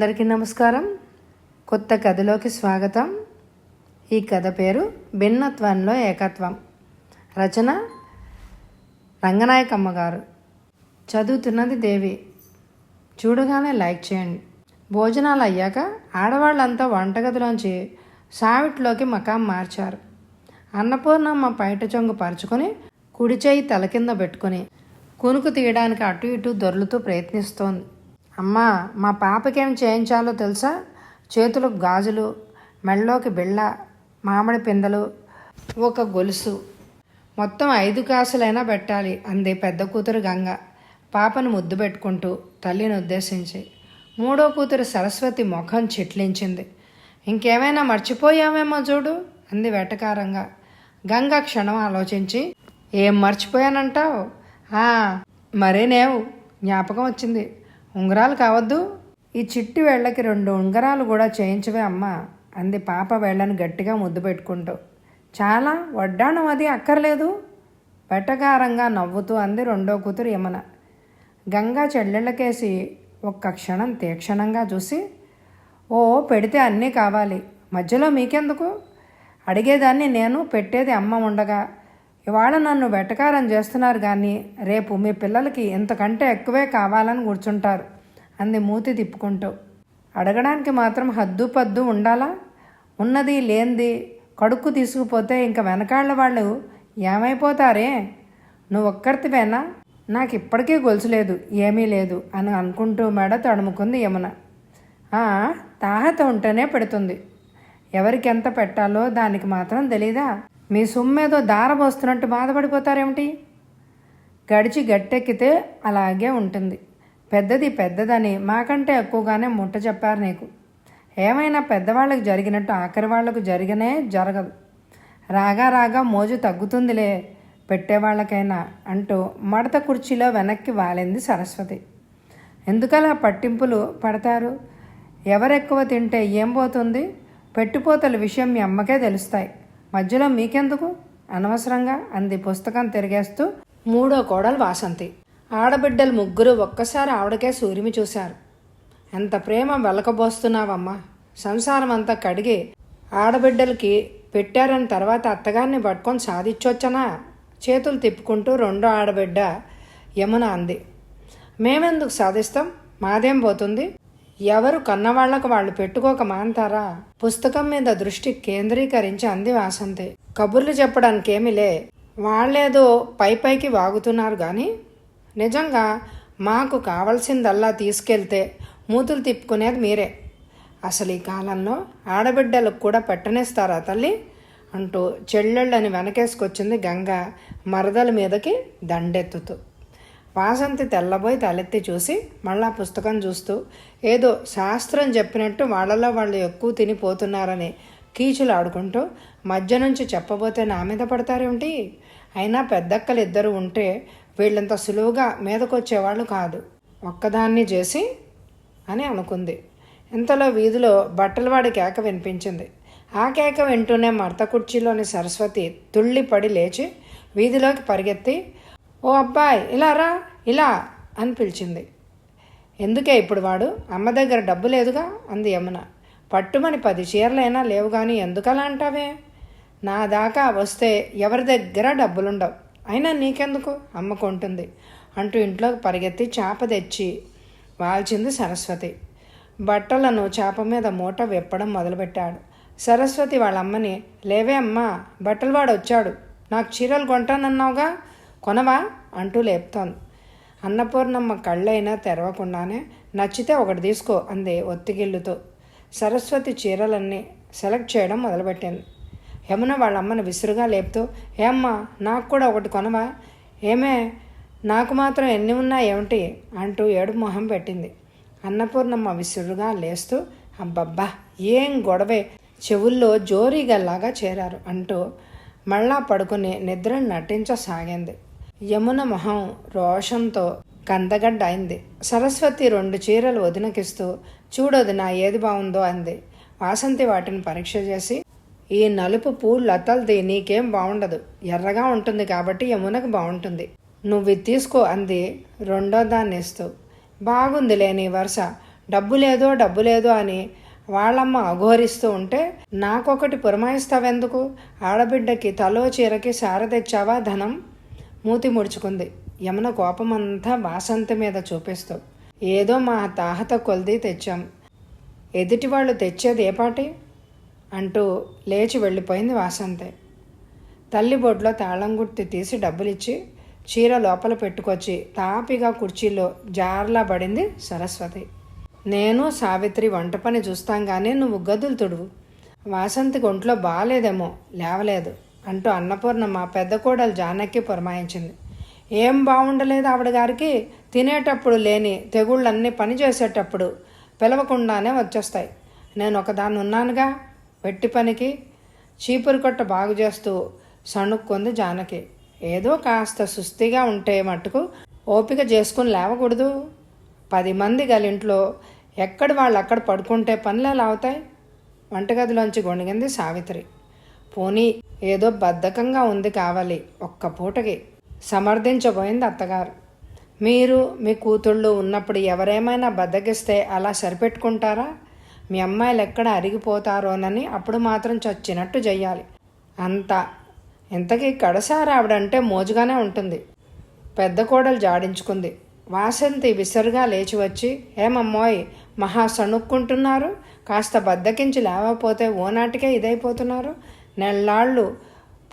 అందరికీ నమస్కారం. కొత్త కథలోకి స్వాగతం. ఈ కథ పేరు భిన్నత్వంలో ఏకత్వం. రచన రంగనాయకమ్మ గారు. చదువుతున్నది దేవి. చూడగానే లైక్ చేయండి. భోజనాలు అయ్యాక ఆడవాళ్ళంతా వంటగదిలోంచి సావిట్లోకి మకాం మార్చారు. అన్నపూర్ణమ్మ పైట చొంగు పరుచుకొని కుడి చేయి తల కింద పెట్టుకొని కునుకు తీయడానికి అటు ఇటు దొర్లుతూ ప్రయత్నిస్తోంది. అమ్మా మా పాపకేం చేయించాలో తెలుసా? చేతులకు గాజులు మెళ్ళలోకి బిళ్ళ మామిడి పిందెలు ఒక గొలుసు. మొత్తం ఐదు కాసులైనా పెట్టాలి అంది పెద్ద కూతురు గంగ. పాపను ముద్దు పెట్టుకుంటూ తల్లిని ఉద్దేశించి. మూడో కూతురు సరస్వతి ముఖం చిట్లించింది. ఇంకేమైనా మర్చిపోయావేమో చూడు అంది వెటకారంగా. గంగ క్షణం ఆలోచించి ఏం మర్చిపోయానంటావు? మరేనేవు జ్ఞాపకం వచ్చింది. ఉంగరాలు కావద్దు. ఈ చిట్టి వేళ్ళకి రెండు ఉంగరాలు కూడా చేయించవే అమ్మా అంది పాప వేళ్ళని గట్టిగా ముద్దు పెట్టుకుంటూ. చాలా వడ్డాణం అది అక్కర్లేదు. వెటకారంగా నవ్వుతూ అంది రెండో కూతురు యమున. గంగా చెల్లెళ్ళకేసి ఒక్క క్షణం తీక్షణంగా చూసి ఓ పెడితే అన్నీ కావాలి మధ్యలో మీకెందుకు? అడిగేదాన్ని నేను పెట్టేది అమ్మ ఉండగా ఇవాళ నన్ను వెటకారం చేస్తున్నారు కానీ రేపు మీ పిల్లలకి ఇంతకంటే ఎక్కువే కావాలని కూర్చుంటారు అంది మూతి తిప్పుకుంటూ. అడగడానికి మాత్రం హద్దు పద్దు ఉండాలా? ఉన్నది లేనిది కడుక్కు తీసుకుపోతే ఇంక వెనకాళ్ళ వాళ్ళు ఏమైపోతారే? నువ్వు ఒక్కరితివేనా? నాకు ఇప్పటికీ గొలుసు లేదు ఏమీ లేదు అని అనుకుంటూ మెడ తడుముకుంది యమున. "ఆ, తాహత ఉంటేనే పెడుతుంది. ఎవరికి ఎంత పెట్టాలో దానికి మాత్రం తెలీదా? మీ సొమ్మేదో దారబోస్తున్నట్టు బాధపడిపోతారేమిటి? గడిచి గట్టెక్కితే అలాగే ఉంటుంది. పెద్దది పెద్దదని మాకంటే ఎక్కువగానే ముట్ట చెప్పారు నీకు. ఏమైనా పెద్దవాళ్ళకి జరిగినట్టు ఆఖరి వాళ్ళకు జరిగనే జరగదు. రాగా రాగా మోజు తగ్గుతుందిలే పెట్టేవాళ్ళకైనా అంటూ మడత కుర్చీలో వెనక్కి వాలింది సరస్వతి. ఎందుకలా పట్టింపులు పడతారు? ఎవరెక్కువ తింటే ఏం పోతుంది? పెట్టుపోతల విషయం మీ అమ్మకే తెలుస్తాయి. మధ్యలో మీకెందుకు? అనవసరంగా అంది పుస్తకం తిరిగేస్తూ. మూడో కోడలు వాసంతి. ఆడబిడ్డలు ముగ్గురు ఒక్కసారి ఆవిడకే సూర్యుమి చూశారు. ఎంత ప్రేమ వెలకబోస్తున్నావమ్మా. సంసారం అంతా కడిగి ఆడబిడ్డలకి పెట్టారని తర్వాత అత్తగారిని పట్టుకొని సాధించొచ్చనా? చేతులు తిప్పుకుంటూ రెండో ఆడబిడ్డ యమున అంది. మేమెందుకు సాధిస్తాం? మాదేం పోతుంది? ఎవరు కన్నవాళ్ళకు వాళ్ళు పెట్టుకోక మాంతారా? పుస్తకం మీద దృష్టి కేంద్రీకరించి అంది వాసంతి. కబుర్లు చెప్పడానికేమిలే వాళ్ళేదో పై పైకి వాగుతున్నారు కానీ నిజంగా మాకు కావలసిందల్లా తీసుకెళ్తే మూతులు తిప్పుకునేది మీరే. అసలు ఈ కాలంలో ఆడబిడ్డలకు కూడా పెట్టనేస్తారా తల్లి? అంటూ చెల్లెళ్ళని వెనకేసుకొచ్చింది గంగ మరదల మీదకి దండెత్తుతూ. వాసంతి తెల్లబోయి తలెత్తి చూసి మళ్ళా పుస్తకం చూస్తూ ఏదో శాస్త్రం చెప్పినట్టు వాళ్ళలో వాళ్ళు ఎక్కువ తినిపోతున్నారని కీచులు ఆడుకుంటూ మధ్య నుంచి చెప్పబోతే నా మీద పడతారేమిటి? అయినా పెద్దక్కలు ఇద్దరు ఉంటే వీళ్ళంత సులువుగా మీదకొచ్చేవాళ్ళు కాదు. ఒక్కదాన్ని చేసి అని అనుకుంది. ఇంతలో వీధిలో బట్టలవాడి కేక వినిపించింది. ఆ కేక వింటూనే మర్త కుర్చీలోని సరస్వతి తుళ్ళిపడి లేచి వీధిలోకి పరిగెత్తి ఓ అబ్బాయి ఇలా రా ఇలా అని పిలిచింది. ఎందుకే ఇప్పుడు వాడు? అమ్మ దగ్గర డబ్బు లేదుగా అంది యమున. పట్టుమని పది చీరలైనా లేవు కానీ ఎందుకలా అంటావే? నా దాకా వస్తే ఎవరి దగ్గర డబ్బులుండవు. అయినా నీకెందుకు? అమ్మ కొంటుంది. అంటూ ఇంట్లోకి పరిగెత్తి చేప తెచ్చి వాల్చింది సరస్వతి. బట్టలను చేప మీద మూట విప్పడం మొదలుపెట్టాడు. సరస్వతి వాళ్ళ అమ్మని లేవే అమ్మా బట్టలు వాడు వచ్చాడు నాకు చీరలు కొంటానన్నావుగా? కొనవా? అంటూ లేపుతోంది. అన్నపూర్ణమ్మ కళ్ళైనా తెరవకుండానే నచ్చితే ఒకటి తీసుకో అంది ఒత్తిగిల్లుతో. సరస్వతి చీరలన్నీ సెలెక్ట్ చేయడం మొదలుపెట్టింది. యమున వాళ్ళ అమ్మను విసురుగా లేపుతూ ఏమ్మా నాకు కూడా ఒకటి కొనవా? ఏమే నాకు మాత్రం ఎన్ని ఉన్నా ఏమిటి? అంటూ ఏడు మొహం పెట్టింది. అన్నపూర్ణమ్మ విసురుగా లేస్తూ అబ్బబ్బా ఏం గొడవే? చెవుల్లో జోరీగల్లాగా చేరారు అంటూ మళ్ళా పడుకుని నిద్రను నటించసాగింది. యమున మొహం రోషంతో కందగడ్డ అయింది సరస్వతి రెండు చీరలు వదినకిస్తూ చూడొదినా ఏది బాగుందో అంది. వాసంతి వాటిని పరీక్ష చేసి ఈ నలుపు పూ లతల్ది నీకేం బాగుండదు ఎర్రగా ఉంటుంది కాబట్టి యమునకు బాగుంటుంది నువ్వు ఇది తీసుకో అంది రెండో దాన్ని ఇస్తూ బాగుంది నీ వరుస. డబ్బు లేదో డబ్బు లేదో అని వాళ్ళమ్మ అఘోరిస్తూ ఉంటే నాకొకటి పురమాయిస్తావెందుకు? ఆడబిడ్డకి తలో చీరకి సార తెచ్చావా ధనం? మూతి ముడుచుకుంది. యమున కోపమంతా వాసంతి మీద చూపిస్తూ ఏదో మా తాహత కొలిది తెచ్చాం. ఎదుటి వాళ్ళు తెచ్చేది ఏ పాటి? అంటూ లేచి వెళ్ళిపోయింది వాసంతే. తల్లి బొడ్లో తాళం గుర్తి తీసి డబ్బులిచ్చి చీర లోపల పెట్టుకొచ్చి తాపిగా కుర్చీలో జార్లా పడింది సరస్వతి. నేను సావిత్రి వంట పని చూస్తాం కానీ నువ్వు గదులు తుడువు. వాసంతికి ఒంట్లో బాగాలేదేమో లేవలేదు. అంటూ అన్నపూర్ణమ్మ పెద్ద కోడలు జానకి పురమాయించింది. ఏం బాగుండలేదు ఆవిడ గారికి? తినేటప్పుడు లేని తెగుళ్ళన్నీ పని చేసేటప్పుడు పిలవకుండానే వచ్చేస్తాయి. నేను ఒకదాన్ని ఉన్నానుగా వెట్టి పనికి చీపురు కొట్ట బాగు చేస్తూ సణుక్కుంది జానకి. ఏదో కాస్త సుస్థిగా ఉంటే మట్టుకు ఓపిక చేసుకుని లేవకూడదు. పది మంది గలింట్లో ఎక్కడ వాళ్ళు అక్కడ పడుకుంటే పనులు ఎలా అవుతాయి? వంటగదిలోంచి గొణిగింది సావిత్రి. పోనీ ఏదో బద్ధకంగా ఉంది కావాలి ఒక్క పూటకి. సమర్థించబోయింది అత్తగారు. మీరు మీ కూతుళ్ళు ఉన్నప్పుడు ఎవరేమైనా బద్దకిస్తే అలా సరిపెట్టుకుంటారా? మీ అమ్మాయిలు ఎక్కడ అరిగిపోతారోనని అప్పుడు మాత్రం చచ్చినట్టు చెయ్యాలి. అంత. ఇంతకీ కడసారి ఆవిడంటే మోజుగానే ఉంటుంది. పెద్ద కోడలు జాడించుకుంది. వాసంతి విసరుగా లేచి వచ్చి ఏమమ్మోయ్ మహా సణుక్కుంటున్నారు? కాస్త బద్దకించి లేవకపోతే ఓనాటికే ఇదైపోతున్నారు. నెల్లాళ్ళు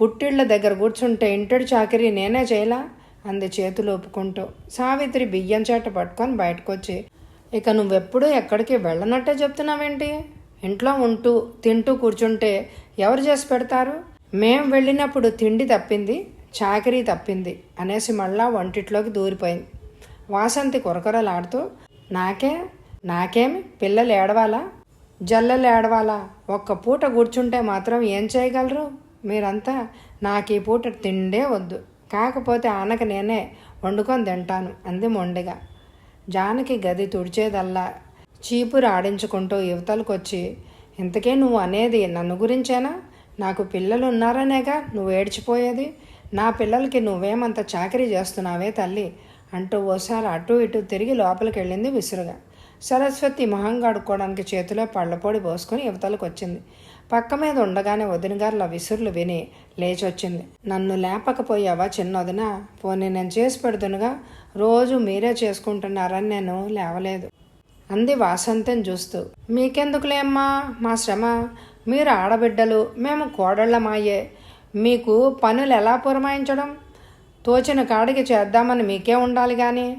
పుట్టిళ్ళ దగ్గర కూర్చుంటే ఇంటడి చాకరీ నేనే చేయలా? అంది చేతులు ఒప్పుకుంటూ. సావిత్రి బియ్యం చేట పట్టుకొని బయటకొచ్చి ఇక నువ్వెప్పుడూ ఎక్కడికి వెళ్ళనట్టే చెప్తున్నావేంటి? ఇంట్లో ఉంటూ తింటూ కూర్చుంటే ఎవరు చేసి పెడతారు? మేం వెళ్ళినప్పుడు తిండి తప్పింది చాకరీ తప్పింది అనేసి మళ్ళా వంటిట్లోకి దూరిపోయింది. వాసంతి కొరకొరలాడుతూ నాకే? నాకేమి? పిల్లలు ఏడవాలా? జల్లలు ఏడవాలా ఒక్క పూట కూర్చుంటే మాత్రం ఏం చేయగలరు? మీరంతా నాకు ఈ పూట తిండే వద్దు. కాకపోతే ఆనక నేనే వండుకొని తింటాను అంది మొండిగా. జానకి గది తుడిచేదల్లా చీపురు ఆడించుకుంటూ యువతలకొచ్చి ఇంతకే నువ్వు అనేది నన్ను గురించేనా? నాకు పిల్లలు ఉన్నారనేగా నువ్వు ఏడ్చిపోయేది? నా పిల్లలకి నువ్వేమంత చాకరీ చేస్తున్నావే తల్లి? అంటూ ఓసారి అటు ఇటు తిరిగి లోపలికి వెళ్ళింది విసురుగా. సరస్వతి మొహం కడుక్కోవడానికి చేతిలో పళ్ళపొడి పోసుకొని యువతలకు వచ్చింది. పక్క మీద ఉండగానే వదినగారుల విసురులు విని లేచొచ్చింది. నన్ను లేపకపోయావా చిన్నదిన? పోనీ నేను చేసి పెడుతునుగా? రోజు మీరే చేసుకుంటున్నారని నేను లేవలేదు. అంది వాసంతం చూస్తూ. మీకెందుకులేమ్మా మా శ్రమ. మీరు ఆడబిడ్డలు. మేము కోడళ్ళమాయే. మీకు పనులు ఎలా పురమాయించడం? తోచిన కాడికి చేద్దామని మీకే ఉండాలి కానీ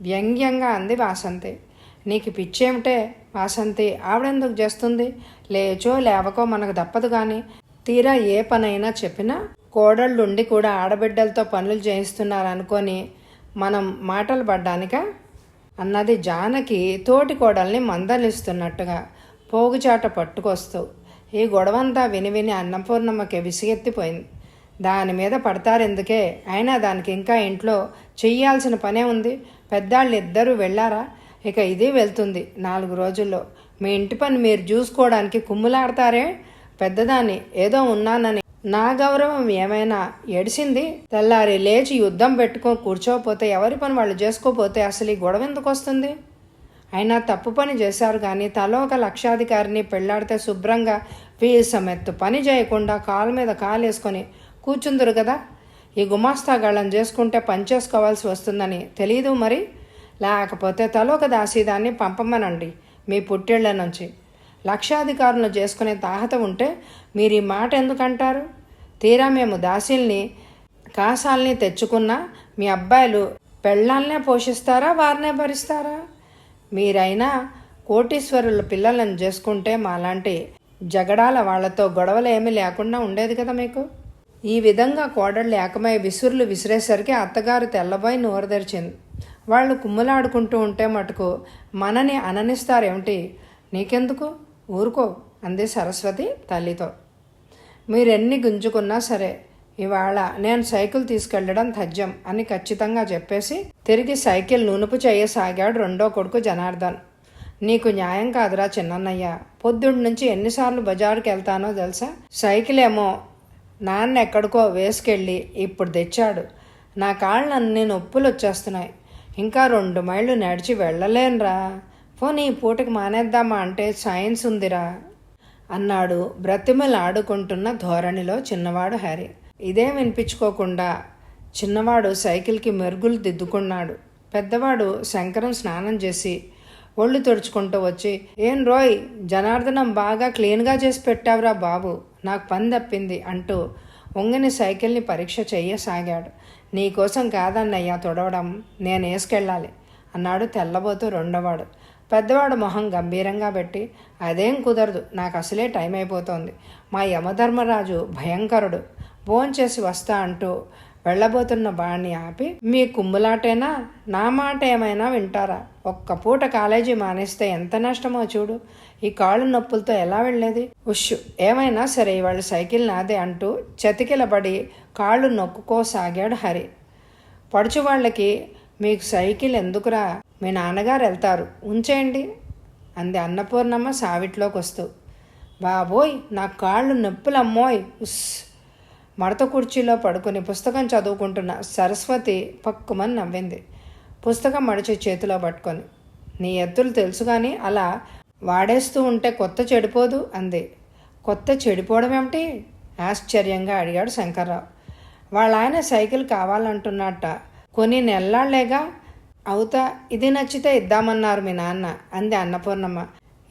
వ్యంగ్యంగా అంది వాసంతి. నీకు పిచ్చేమిటే? వాసంతి ఆవిడెందుకు చేస్తుంది? లేచో లేవకో మనకు తప్పదు కానీ తీరా ఏ పనైనా చెప్పినా కోడళ్ళుండి కూడా ఆడబిడ్డలతో పనులు చేయిస్తున్నారనుకొని మనం మాటలు పడ్డానికా? అన్నది జానకి తోటి కోడల్ని మందలిస్తున్నట్టుగా పోగుచాట పట్టుకొస్తూ ఈ గొడవంతా విని విని అన్నపూర్ణమ్మకి విసిగెత్తిపోయింది. దాని మీద పడతారెందుకే? అయినా దానికి ఇంకా ఇంట్లో చెయ్యాల్సిన పనే ఉంది. పెద్దాళ్ళిద్దరూ వెళ్ళారా? ఇక ఇది వెళ్తుంది నాలుగు రోజుల్లో. మీ ఇంటి పని మీరు చూసుకోవడానికి కుమ్ములాడతారే? పెద్దదాన్ని ఏదో ఉన్నానని. నా గౌరవం ఏమైనా ఎడిసింది తెల్లారి లేచి యుద్ధం పెట్టుకొని కూర్చోపోతే ఎవరి పని వాళ్ళు చేసుకోపోతే అసలు ఈ గొడవ ఎందుకు వస్తుంది? అయినా తప్పు పని చేశారు కానీ తలో ఒక లక్షాధికారిని పెళ్ళాడితే శుభ్రంగా వీసమెత్తు పని చేయకుండా కాలు మీద కాలు వేసుకొని కూర్చుందరు కదా? ఈ గుమాస్తాగాళ్ళం చేసుకుంటే పని చేసుకోవాల్సి వస్తుందని తెలియదు మరి. లేకపోతే తలోక దాసీదాన్ని పంపమనండి మీ పుట్టిళ్ళ నుంచి. లక్షాధికారులు చేసుకునే తాహత ఉంటే మీరు ఈ మాట ఎందుకంటారు? తీరా మేము దాసీల్ని కాసాల్ని తెచ్చుకున్నా మీ అబ్బాయిలు పెళ్ళాలనే పోషిస్తారా వారినే భరిస్తారా? మీరైనా కోటీశ్వరుల పిల్లలను చేసుకుంటే మాలాంటి జగడాల వాళ్ళతో గొడవలు ఏమీ లేకుండా ఉండేది కదా మీకు? ఈ విధంగా కోడళ్ళు ఏకమై విసురులు విసిరేసరికి అత్తగారు తెల్లబోయి నోరు తెరిచింది. వాళ్ళు కుమ్ములాడుకుంటూ ఉంటే మటుకు మనని అననిస్తారేమిటి నీకెందుకు? ఊరుకో అంది సరస్వతి తల్లితో. మీరెన్ని గుంజుకున్నా సరే ఇవాళ నేను సైకిల్ తీసుకెళ్ళడం తథ్యం అని ఖచ్చితంగా చెప్పేసి తిరిగి సైకిల్ నునుపు చేయసాగాడు రెండో కొడుకు జనార్దన్. నీకు న్యాయం కాదురా చిన్నన్నయ్య. పొద్దుడి నుంచి ఎన్నిసార్లు బజారుకి వెళ్తానో తెలుసా? సైకిల్ ఏమో నాన్న ఎక్కడికో వేసుకెళ్ళి ఇప్పుడు తెచ్చాడు. నా కాళ్ళు నొప్పులు వచ్చేస్తున్నాయి ఇంకా రెండు మైళ్ళు నడిచి వెళ్ళలేనురా. పోనీ పూటకి మానేద్దామా అంటే సైన్స్ ఉందిరా అన్నాడు బ్రతిమలు ఆడుకుంటున్న ధోరణిలో చిన్నవాడు హ్యారీ ఇదేం వినిపించుకోకుండా చిన్నవాడు సైకిల్కి మెరుగులు దిద్దుకున్నాడు. పెద్దవాడు శంకరం స్నానం చేసి ఒళ్ళు తుడుచుకుంటూ వచ్చి ఏం రోయ్ జనార్దనం బాగా క్లీన్గా చేసి పెట్టావురా బాబు నాకు పని తప్పింది అంటూ ఉంగని సైకిల్ని పరీక్ష చెయ్యసాగాడు. నీకోసం కాదన్నయ్యా తొడవడం నేను వేసుకెళ్ళాలి అన్నాడు తెల్లబోతూ రెండోవాడు. పెద్దవాడు మొహం గంభీరంగా పెట్టి అదేం కుదరదు నాకు అసలే టైం అయిపోతోంది మా యమధర్మరాజు భయంకరుడు. భోంచేసి వస్తా అంటూ వెళ్ళబోతున్న బాణ్ణి ఆపి మీ కుమ్ములాటేనా? నా మాట ఏమైనా వింటారా? ఒక్క పూట కాలేజీ మానేస్తే ఎంత నష్టమో చూడు. ఈ కాళ్ళు నొప్పులతో ఎలా వెళ్ళేది? ఉష్ ఏమైనా సరే ఇవాళ సైకిల్ నాదే అంటూ చతికిలబడి కాళ్ళు నొక్కుకోసాగాడు హరి. పడుచు వాళ్ళకి మీకు సైకిల్ ఎందుకురా? మీ నాన్నగారు వెళ్తారు. ఉంచేయండి అంది అన్నపూర్ణమ్మ సావిట్లోకి వస్తూ బాబోయ్ నా కాళ్ళు నొప్పులమ్మోయ్. ఉస్. మడత కుర్చీలో పడుకుని పుస్తకం చదువుకుంటున్న సరస్వతి పక్కుమని నవ్వింది. పుస్తకం మడిచి చేతిలో పట్టుకొని. నీ ఎత్తులు తెలుసు కానీ అలా వాడేస్తూ ఉంటే కొత్త చెడిపోదు అంది. కొత్త చెడిపోవడం ఏమిటి? ఆశ్చర్యంగా అడిగాడు శంకర్రావు. వాళ్ళ ఆయన సైకిల్ కావాలంటున్నట్ట. కొన్ని నెల్లాళ్ళేగా అవుతా ఇది నచ్చితే ఇద్దామన్నారు మీ నాన్న అంది అన్నపూర్ణమ్మ.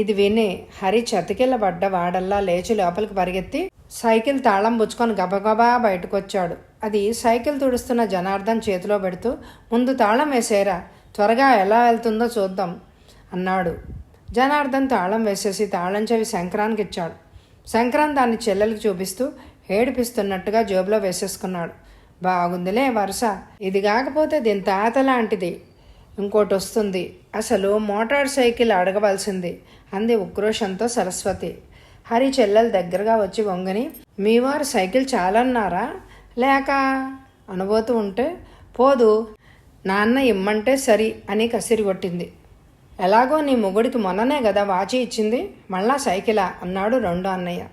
ఇది విని హరి చతికిల్లబడ్డ వాడల్లా లేచి లోపలికి పరిగెత్తి సైకిల్ తాళం పుచ్చుకొని గబగబా బయటకొచ్చాడు. అది సైకిల్ తుడుస్తున్న జనార్దన్ చేతిలో పెడుతూ ముందు తాళం వేసేరా త్వరగా ఎలా వెళ్తుందో చూద్దాం అన్నాడు. జనార్దన్ తాళం వేసేసి తాళం చెవి శంకరానికి ఇచ్చాడు. శంకరాన్ దాన్ని చెల్లెలకి చూపిస్తూ ఏడిపిస్తున్నట్టుగా జేబులో వేసేసుకున్నాడు. బాగుందిలే వరుస. ఇది కాకపోతే దీని తాత లాంటిది. ఇంకోటి వస్తుంది అసలు మోటార్ సైకిల్ అడగవలసింది అంది ఉక్రోషంతో సరస్వతి. హరి చెల్లెలు దగ్గరగా వచ్చి వంగని మీ వారు సైకిల్ చాలన్నారా? లేక? అనుబోతూ ఉంటే పోదు నాన్న ఇమ్మంటే సరి అని కసిరి కొట్టింది ఎలాగో నీ మొగుడికి మొన్ననే కదా వాచి ఇచ్చింది మళ్ళా సైకిలా? అన్నాడు రెండో అన్నయ్య.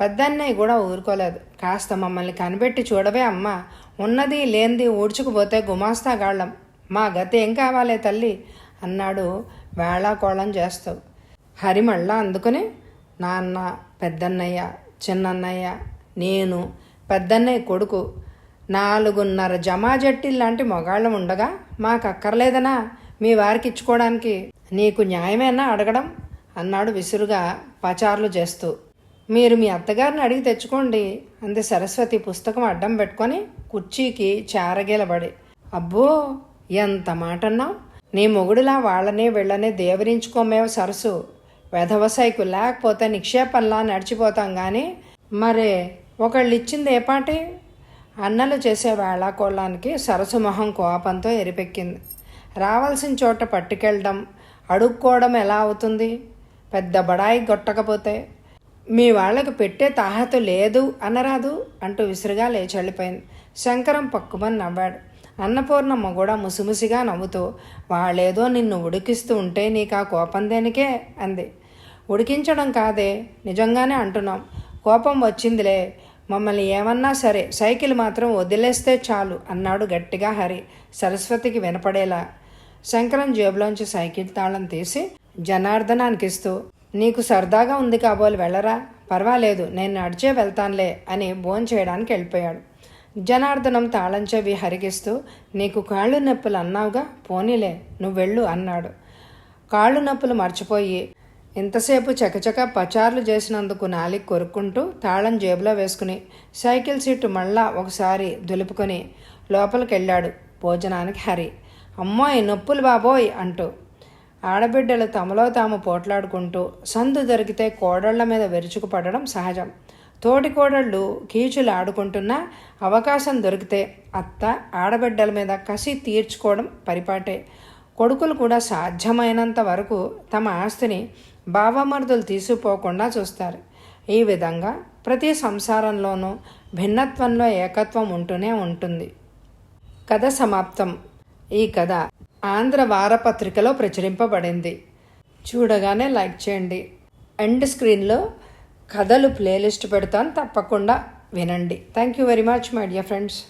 పెద్ద అన్నయ్య కూడా ఊరుకోలేదు. కాస్త మమ్మల్ని కనిపెట్టి చూడవే అమ్మా. ఉన్నది లేనిది ఊడ్చుకుపోతే గుమాస్తాగాళ్ళం మా గతి ఏం కావాలే తల్లి? అన్నాడు వేళాకోళం చేస్తావు హరి మళ్ళా అందుకుని నాన్న పెద్దన్నయ్య చిన్నన్నయ్య నేను పెద్దన్నయ్య కొడుకు నాలుగున్నర జమాజట్టి లాంటి మొగాళ్ళం ఉండగా మాకు అక్కర్లేదనా మీ వారికి ఇచ్చుకోవడానికి నీకు న్యాయమేనా అడగడం? అన్నాడు విసురుగా పచార్లు చేస్తూ. మీరు మీ అత్తగారిని అడిగి తెచ్చుకోండి అంది సరస్వతి పుస్తకం అడ్డం పెట్టుకొని కుర్చీకి చారగిలబడి. అబ్బో ఎంత మాటన్నావు? నీ మొగుడులా వాళ్ళనే వెళ్ళనే దేవరించుకోమేవు సరసు. వెధవసైకు లేకపోతే నిక్షేపంలా నడిచిపోతాం కానీ మరే ఒకళ్ళు ఇచ్చింది ఏ పాటి? అన్నలు చేసే వేళాకోళానికి సరసు మొహం కోపంతో ఎరిపెక్కింది. రావాల్సిన చోట పట్టుకెళ్ళడం అడుక్కోవడం ఎలా అవుతుంది? పెద్ద బడాయి కొట్టకపోతే మీ వాళ్ళకి పెట్టే తాహత లేదు అనరాదు అంటూ విసురుగా లేచి వెళ్ళిపోయింది. శంకరం పక్కుమని నవ్వాడు. అన్నపూర్ణమ్మ కూడా ముసిముసిగా నవ్వుతూ వాళ్ళేదో నిన్ను ఉడికిస్తూ ఉంటే నీకు ఆ కోపం దేనికే? అంది. ఉడికించడం కాదే నిజంగానే అంటున్నాం. కోపం వచ్చిందిలే మమ్మల్ని ఏమన్నా సరే సైకిల్ మాత్రం వదిలేస్తే చాలు అన్నాడు గట్టిగా హరి సరస్వతికి వినపడేలా. శంకరం జేబులోంచి సైకిల్ తాళం తీసి జనార్దనానికి ఇస్తూ నీకు సరదాగా ఉంది కాబోలు వెళ్ళరా? పర్వాలేదు నేను నడిచే వెళ్తానులే అని భోంచేయడానికి వెళ్ళిపోయాడు. జనార్దనం తాళం చెవి హరిగిస్తూ నీకు కాళ్ళు నొప్పులు అన్నావుగా? పోనీలే నువ్వెళ్ళు అన్నాడు. కాళ్ళు నొప్పులు మర్చిపోయి ఇంతసేపు చకచక పచార్లు చేసినందుకు నాలికి కొరుక్కుంటూ తాళం జేబులో వేసుకుని సైకిల్ సీటు మళ్ళా ఒకసారి దులుపుకొని లోపలికి వెళ్ళాడు భోజనానికి హరి. అమ్మాయి నొప్పులు బాబోయ్ అంటూ ఆడబిడ్డలు తమలో తాము పోట్లాడుకుంటూ సందు దొరికితే కోడళ్ళ మీద విరుచుకుపడడం సహజం. తోటి కోడళ్ళు కీచులు ఆడుకుంటున్నా అవకాశం దొరికితే అత్త ఆడబిడ్డల మీద కసి తీర్చుకోవడం పరిపాటే. కొడుకులు కూడా సాధ్యమైనంత వరకు తమ ఆస్తిని బావమరుదులు తీసుకుపోకుండా చూస్తారు. ఈ విధంగా ప్రతి సంసారంలోనూ భిన్నత్వంలో ఏకత్వం ఉంటూనే ఉంటుంది. కథ సమాప్తం. ఈ కథ ఆంధ్ర వారపత్రికలో ప్రచురింపబడింది. చూడగానే లైక్ చేయండి. ఎండ్ స్క్రీన్లో కథలు ప్లేలిస్ట్ పెడతాను తప్పకుండా వినండి. Thank you very much my dear friends.